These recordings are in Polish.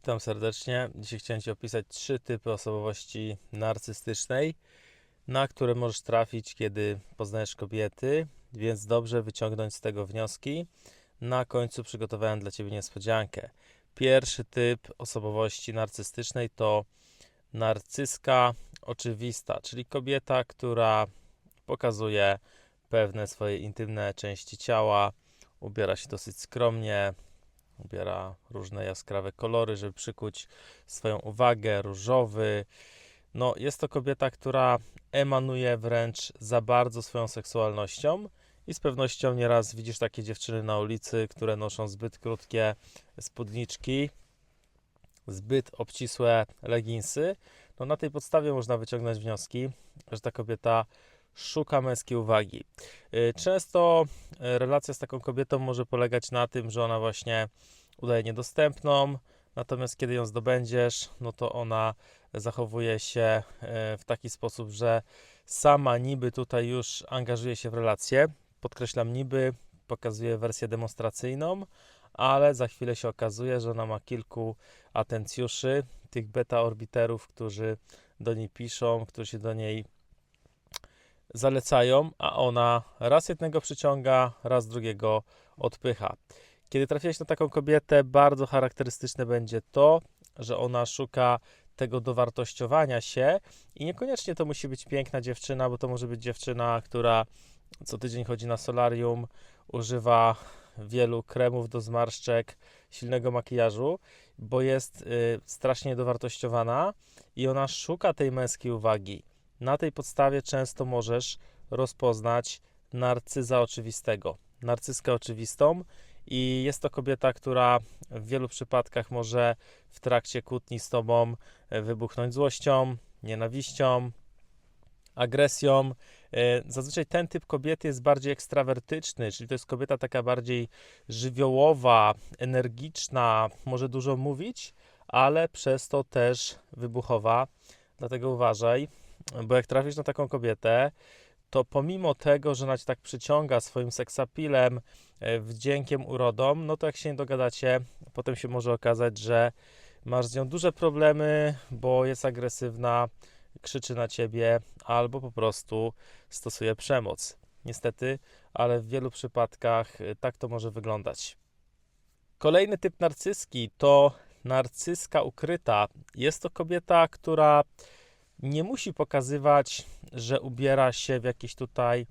Witam serdecznie. Dzisiaj chciałem Ci opisać trzy typy osobowości narcystycznej, na które możesz trafić, kiedy poznajesz kobiety, więc dobrze wyciągnąć z tego wnioski. Na końcu przygotowałem dla Ciebie niespodziankę. Pierwszy typ osobowości narcystycznej to narcyska oczywista, czyli kobieta, która pokazuje pewne swoje intymne części ciała, ubiera się dosyć skromnie, ubiera różne jaskrawe kolory, żeby przykuć swoją uwagę, różowy. No, jest to kobieta, która emanuje wręcz za bardzo swoją seksualnością i z pewnością nieraz widzisz takie dziewczyny na ulicy, które noszą zbyt krótkie spódniczki, zbyt obcisłe leginsy. No, na tej podstawie można wyciągnąć wnioski, że ta kobieta szuka męskiej uwagi. Y, Często y, relacja z taką kobietą może polegać na tym, że ona właśnie udaje niedostępną, natomiast kiedy ją zdobędziesz, no to ona zachowuje się y, w taki sposób, że sama niby tutaj już angażuje się w relację. Podkreślam niby, pokazuje wersję demonstracyjną, ale za chwilę się okazuje, że ona ma kilku atencjuszy, tych beta orbiterów, którzy do niej piszą, którzy się do niej zalecają, a ona raz jednego przyciąga, raz drugiego odpycha. Kiedy trafiłeś na taką kobietę, bardzo charakterystyczne będzie to, że ona szuka tego dowartościowania się i niekoniecznie to musi być piękna dziewczyna, bo to może być dziewczyna, która co tydzień chodzi na solarium, używa wielu kremów do zmarszczek, silnego makijażu, bo jest y, strasznie dowartościowana i ona szuka tej męskiej uwagi. Na tej podstawie często możesz rozpoznać narcyza oczywistego, narcyskę oczywistą i jest to kobieta, która w wielu przypadkach może w trakcie kłótni z tobą e, wybuchnąć złością, nienawiścią, agresją. E, Zazwyczaj ten typ kobiety jest bardziej ekstrawertyczny, czyli to jest kobieta taka bardziej żywiołowa, energiczna, może dużo mówić, ale przez to też wybuchowa. Dlatego uważaj, bo jak trafisz na taką kobietę, to pomimo tego, że ona cię tak przyciąga swoim seksapilem, e, wdziękiem, urodą, no to jak się nie dogadacie, potem się może okazać, że masz z nią duże problemy, bo jest agresywna, krzyczy na ciebie albo po prostu stosuje przemoc. Niestety, ale w wielu przypadkach e, tak to może wyglądać. Kolejny typ narcyzki to narcyzka ukryta. Jest to kobieta, która nie musi pokazywać, że ubiera się w jakieś tutaj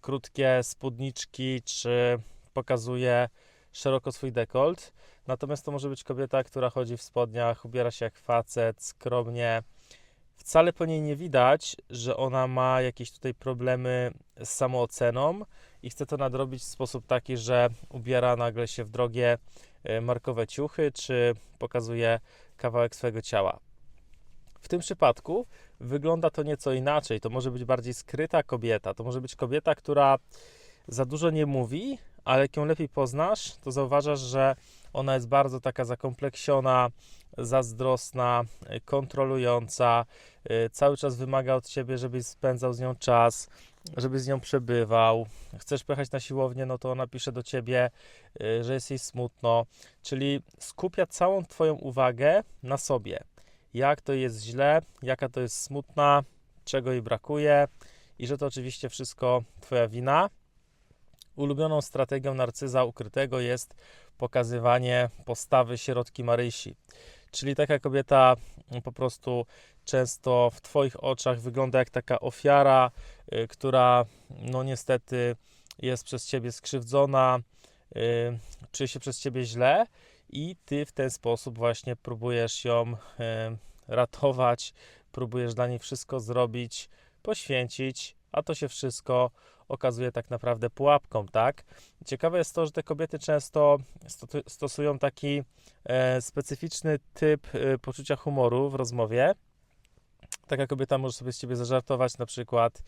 krótkie spódniczki, czy pokazuje szeroko swój dekolt. Natomiast to może być kobieta, która chodzi w spodniach, ubiera się jak facet, skromnie. Wcale po niej nie widać, że ona ma jakieś tutaj problemy z samooceną i chce to nadrobić w sposób taki, że ubiera nagle się w drogie e, markowe ciuchy, czy pokazuje kawałek swojego ciała. W tym przypadku wygląda to nieco inaczej. To może być bardziej skryta kobieta. To może być kobieta, która za dużo nie mówi, ale jak ją lepiej poznasz, to zauważasz, że ona jest bardzo taka zakompleksiona, zazdrosna, y, kontrolująca, y, cały czas wymaga od ciebie, żebyś spędzał z nią czas, żebyś z nią przebywał. Chcesz pojechać na siłownię, no to ona pisze do ciebie, y, że jest jej smutno, czyli skupia całą twoją uwagę na sobie jak to jest źle, jaka to jest smutna, czego jej brakuje i że to oczywiście wszystko Twoja wina. Ulubioną strategią narcyza ukrytego jest pokazywanie postawy sierotki Marysi. Czyli taka kobieta po prostu często w Twoich oczach wygląda jak taka ofiara, y, która no niestety jest przez Ciebie skrzywdzona, y, czuje się przez Ciebie źle i ty w ten sposób właśnie próbujesz ją e, ratować, próbujesz dla niej wszystko zrobić, poświęcić, a to się wszystko okazuje tak naprawdę pułapką, tak? Ciekawe jest to, że te kobiety często stosują taki e, specyficzny typ e, poczucia humoru w rozmowie. Taka kobieta może sobie z ciebie zażartować na przykład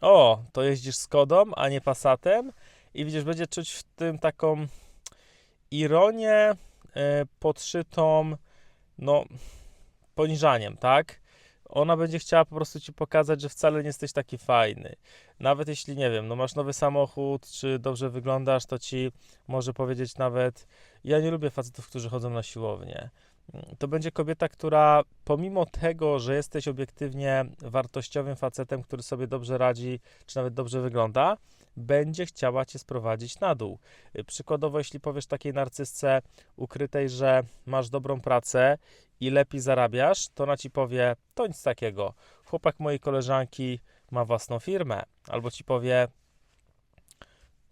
o, to jeździsz Skodą, a nie Passatem i widzisz, będzie czuć w tym taką ironię e, podszytą no, poniżaniem, tak? ona będzie chciała po prostu ci pokazać, że wcale nie jesteś taki fajny. Nawet jeśli, nie wiem, no masz nowy samochód, czy dobrze wyglądasz, to ci może powiedzieć nawet, ja nie lubię facetów, którzy chodzą na siłownię. To będzie kobieta, która pomimo tego, że jesteś obiektywnie wartościowym facetem, który sobie dobrze radzi, czy nawet dobrze wygląda, będzie chciała cię sprowadzić na dół. Y, Przykładowo, jeśli powiesz takiej narcysce ukrytej, że masz dobrą pracę i lepiej zarabiasz, to ona ci powie, to nic takiego. Chłopak mojej koleżanki ma własną firmę. Albo ci powie,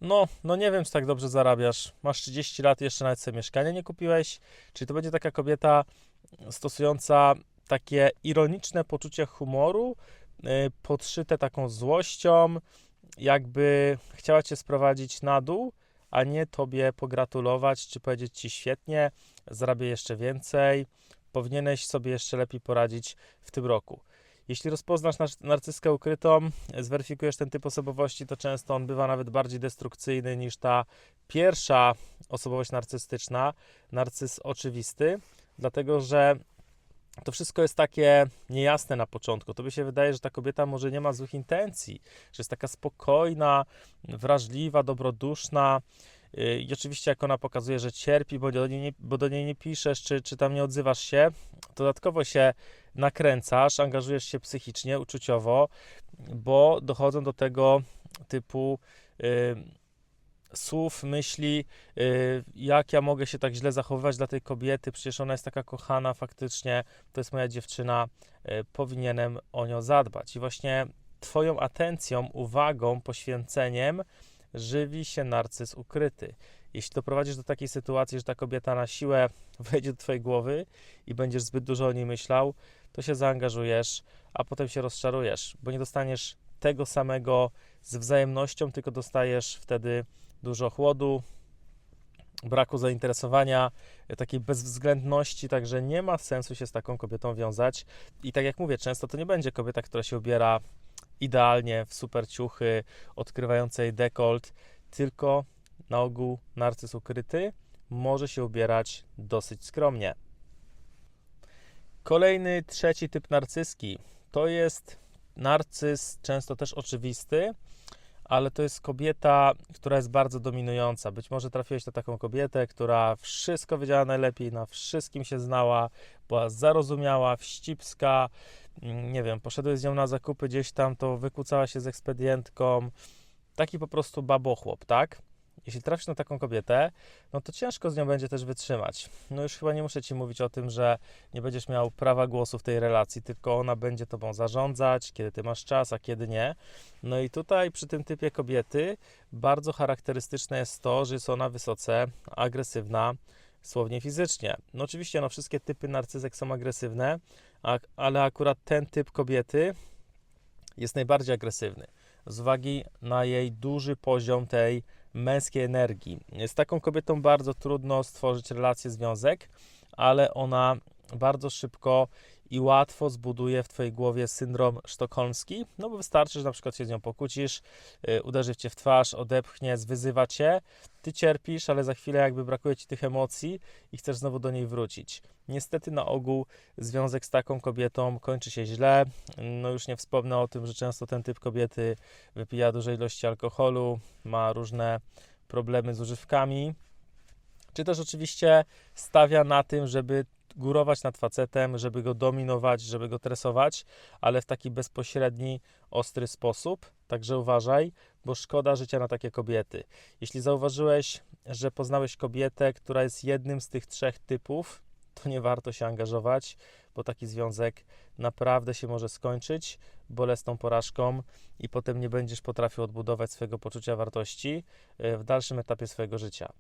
no, no nie wiem, czy tak dobrze zarabiasz. Masz 30 lat, jeszcze nawet sobie mieszkania nie kupiłeś. Czyli to będzie taka kobieta stosująca takie ironiczne poczucie humoru, y, podszyte taką złością, jakby chciała cię sprowadzić na dół, a nie tobie pogratulować, czy powiedzieć ci świetnie, zarabię jeszcze więcej, powinieneś sobie jeszcze lepiej poradzić w tym roku. Jeśli rozpoznasz nar- narcyskę ukrytą, zweryfikujesz ten typ osobowości, to często on bywa nawet bardziej destrukcyjny niż ta pierwsza osobowość narcystyczna, narcyz oczywisty, dlatego że to wszystko jest takie niejasne na początku. Tobie się wydaje, że ta kobieta może nie ma złych intencji, że jest taka spokojna, wrażliwa, dobroduszna. Yy, I oczywiście, jak ona pokazuje, że cierpi, bo do niej nie, bo do niej nie piszesz, czy, czy tam nie odzywasz się, to dodatkowo się nakręcasz, angażujesz się psychicznie, uczuciowo, bo dochodzą do tego typu yy, słów, myśli, yy, jak ja mogę się tak źle zachowywać dla tej kobiety, przecież ona jest taka kochana faktycznie, to jest moja dziewczyna, yy, powinienem o nią zadbać. I właśnie Twoją atencją, uwagą, poświęceniem żywi się narcyz ukryty. Jeśli doprowadzisz do takiej sytuacji, że ta kobieta na siłę wejdzie do Twojej głowy i będziesz zbyt dużo o niej myślał, to się zaangażujesz, a potem się rozczarujesz, bo nie dostaniesz tego samego z wzajemnością, tylko dostajesz wtedy dużo chłodu, braku zainteresowania, e, takiej bezwzględności, także nie ma sensu się z taką kobietą wiązać. I tak jak mówię, często to nie będzie kobieta, która się ubiera idealnie w super ciuchy, odkrywającej dekolt, tylko na ogół narcyz ukryty może się ubierać dosyć skromnie. Kolejny, trzeci typ narcyzki to jest narcyz, często też oczywisty, ale to jest kobieta, która jest bardzo dominująca. Być może trafiłeś na taką kobietę, która wszystko wiedziała najlepiej, na wszystkim się znała, była zarozumiała, wścibska, mm, nie wiem, poszedłeś z nią na zakupy gdzieś tam, to wykłócała się z ekspedientką. Taki po prostu babochłop, tak? Jeśli trafisz na taką kobietę, no to ciężko z nią będzie też wytrzymać. No już chyba nie muszę ci mówić o tym, że nie będziesz miał prawa głosu w tej relacji, tylko ona będzie tobą zarządzać, kiedy ty masz czas, a kiedy nie. No i tutaj przy tym typie kobiety bardzo charakterystyczne jest to, że jest ona wysoce agresywna, słownie fizycznie. No oczywiście, no wszystkie typy narcyzek są agresywne, a, ale akurat ten typ kobiety jest najbardziej agresywny z uwagi na jej duży poziom tej męskiej energii. Z taką kobietą bardzo trudno stworzyć relację, związek, ale ona bardzo szybko i łatwo zbuduje w Twojej głowie syndrom sztokholmski, no bo wystarczy, że na przykład się z nią pokłócisz, yy, uderzy w Cię w twarz, odepchnie, zwyzywa Cię, Ty cierpisz, ale za chwilę jakby brakuje Ci tych emocji i chcesz znowu do niej wrócić. Niestety na ogół związek z taką kobietą kończy się źle, no już nie wspomnę o tym, że często ten typ kobiety wypija duże ilości alkoholu, ma różne problemy z używkami, czy też oczywiście stawia na tym, żeby górować nad facetem, żeby go dominować, żeby go tresować, ale w taki bezpośredni, ostry sposób. Także uważaj, bo szkoda życia na takie kobiety. Jeśli zauważyłeś, że poznałeś kobietę, która jest jednym z tych trzech typów, to nie warto się angażować, bo taki związek naprawdę się może skończyć bolesną porażką i potem nie będziesz potrafił odbudować swojego poczucia wartości e, w dalszym etapie swojego życia.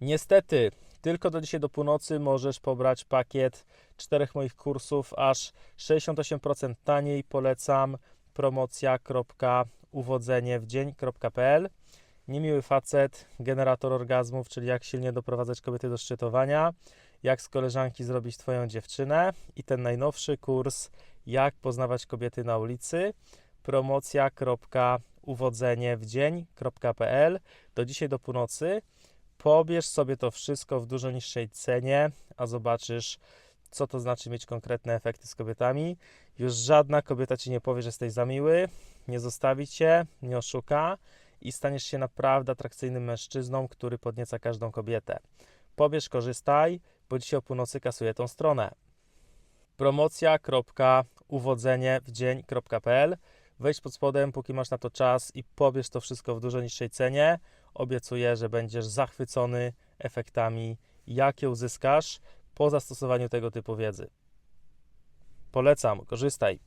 Niestety, tylko do dzisiaj do północy możesz pobrać pakiet czterech moich kursów aż 68% taniej. Polecam promocja.uwodzeniewdzień.pl Niemiły facet, generator orgazmów, czyli jak silnie doprowadzać kobiety do szczytowania, jak z koleżanki zrobić Twoją dziewczynę i ten najnowszy kurs, jak poznawać kobiety na ulicy, promocja.uwodzeniewdzień.pl do dzisiaj do północy. Pobierz sobie to wszystko w dużo niższej cenie, a zobaczysz, co to znaczy mieć konkretne efekty z kobietami. Już żadna kobieta ci nie powie, że jesteś za miły, nie zostawi cię, nie oszuka i staniesz się naprawdę atrakcyjnym mężczyzną, który podnieca każdą kobietę. Pobierz, korzystaj, bo dzisiaj o północy kasuję tą stronę. Promocja.uwodzenie w dzień.pl Wejdź pod spodem, póki masz na to czas i pobierz to wszystko w dużo niższej cenie. Obiecuję, że będziesz zachwycony efektami, jakie uzyskasz po zastosowaniu tego typu wiedzy. Polecam, korzystaj.